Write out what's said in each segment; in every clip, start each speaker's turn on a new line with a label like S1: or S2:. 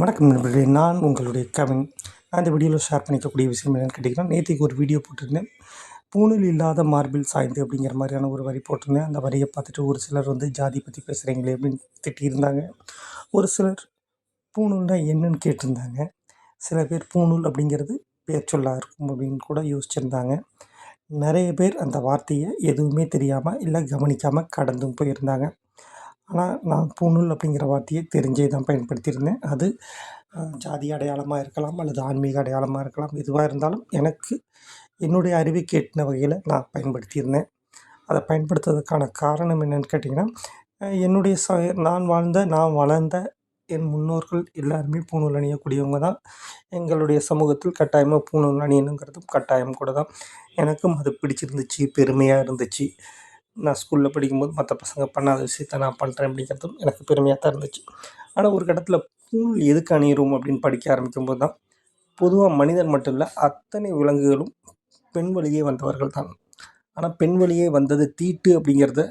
S1: வணக்கம் நண்பர்களே நான் உங்களுடைய கவின். நான் இந்த வீடியோவில் ஷேர் பண்ணிக்கக்கூடிய விஷயம் என்னென்னு கேட்டிங்கன்னா நேற்றுக்கு ஒரு வீடியோ போட்டிருந்தேன். பூணில் இல்லாத மார்பில் சாய்ந்து அப்படிங்கிற மாதிரியான ஒரு வரி போட்டிருந்தேன். அந்த வரியை பார்த்துட்டு ஒரு சிலர் வந்து ஜாதி பற்றி பேசுகிறீங்களே அப்படின்னு திட்டியிருந்தாங்க. ஒரு சிலர் பூணூல்னா என்னன்னு கேட்டிருந்தாங்க. சில பேர் பூணூல் அப்படிங்கிறது பேர் சொல்லாக இருக்கும் அப்படின்னு கூட யோசிச்சிருந்தாங்க. நிறைய பேர் அந்த வார்த்தையை எதுவுமே தெரியாமல் இல்லை கவனிக்காமல் கடந்தும் போயிருந்தாங்க. ஆனால் நான் பூணூல் அப்படிங்கிற வார்த்தையை தெரிஞ்சே தான் பயன்படுத்தியிருந்தேன். அது ஜாதி அடையாளமாக இருக்கலாம் அல்லது ஆன்மீக அடையாளமாக இருக்கலாம் எதுவாக இருந்தாலும் எனக்கு என்னுடைய அறிவுக்கு எட்டின வகையில் நான் பயன்படுத்தியிருந்தேன். அதை பயன்படுத்துறதுக்கான காரணம் என்னென்னு கேட்டிங்கன்னா என்னுடைய ச நான் வாழ்ந்த நான் வளர்ந்த என் முன்னோர்கள் எல்லாருமே பூணூல் அணியக்கூடியவங்க தான். எங்களுடைய சமூகத்தில் கட்டாயமாக பூணூல் அணியணுங்கிறதும் கட்டாயம் கூட தான். எனக்கும் அது பிடிச்சிருந்துச்சு பெருமையாக இருந்துச்சு. நான் ஸ்கூலில் படிக்கும்போது மற்ற பசங்க பண்ணாத விஷயத்த நான் பண்ணுறேன் அப்படிங்கிறதும் எனக்கு பெருமையாக தான் இருந்துச்சு. ஆனால் ஒரு கட்டத்தில் பூல் எதுக்கு அணியிறோம் அப்படின்னு படிக்க ஆரம்பிக்கும்போது தான் பொதுவாக மனிதன் மட்டும் இல்லை அத்தனை விலங்குகளும் பெண் வழியே வந்தவர்கள் தான். ஆனால் பெண் வழியே வந்தது தீட்டு அப்படிங்கிறத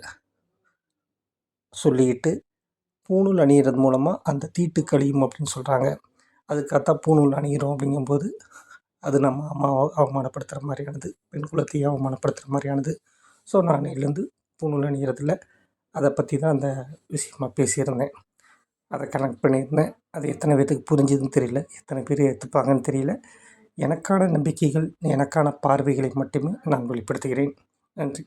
S1: சொல்லிக்கிட்டு பூணூல் அணியிறது மூலமாக அந்த தீட்டு கழியும் அப்படின்னு சொல்கிறாங்க அதுக்காகத்தான் பூணூல் அணிகிறோம் அப்படிங்கும்போது அது நம்ம அம்மாவை அவமானப்படுத்துகிற மாதிரியானது பெண் குலத்தையும் அவமானப்படுத்துகிற மாதிரியானது. ஸோ நான் எழுந்து பூணூல் அணிகிறதில்ல அதை பற்றி தான் அந்த விஷயமா பேசியிருந்தேன். அதை கனெக்ட் பண்ணியிருந்தேன். அது எத்தனை பேர்த்துக்கு புரிஞ்சுதுன்னு தெரியல. எத்தனை பேர் எடுத்துப்பாங்கன்னு தெரியல. எனக்கான நம்பிக்கைகள் எனக்கான பார்வைகளை மட்டுமே நான் வெளிப்படுத்துகிறேன். நன்றி.